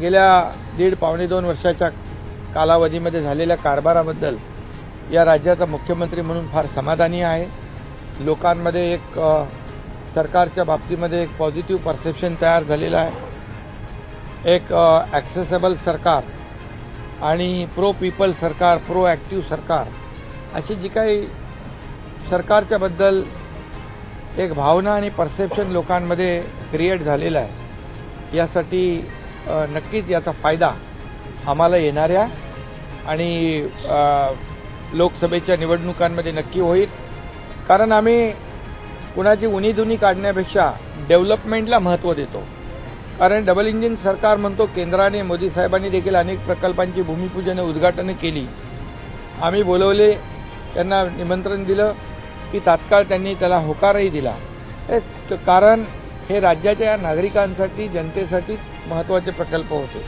गेल्या दीड पावणे दोन वर्षाच्या कालावधीमध्ये झालेल्या कारभाराबद्दल या राज्याचा मुख्यमंत्री म्हणून फार समाधानी आहे. लोकांमध्ये एक सरकारच्या बाबतीमध्ये एक पॉझिटिव्ह परसेप्शन तयार झालेलं आहे. एक ॲक्सेसेबल सरकार आणि प्रो पीपल सरकार प्रो ॲक्टिव्ह सरकार अशी जी काही सरकारच्याबद्दल एक भावना आणि परसेप्शन लोकांमध्ये क्रिएट झालेलं आहे. यासाठी नक्कीच याचा फायदा आम्हाला येणाऱ्या आणि लोकसभेच्या निवडणुकांमध्ये नक्की होईल. कारण आम्ही कुणाची उनीधुनी काढण्यापेक्षा डेव्हलपमेंटला महत्त्व देतो. कारण डबल इंजिन सरकार म्हणतो केंद्राने मोदी साहेबांनी देखील अनेक प्रकल्पांची भूमिपूजन उद्घाटन केली. आम्ही बोलवले त्यांना निमंत्रण दिलं की तात्काळ त्यांनी त्याला होकारही दिला. हे कारण हे राज्याच्या नागरिकांसाठी जनतेसाठी महत्त्वाचे प्रकल्प होते.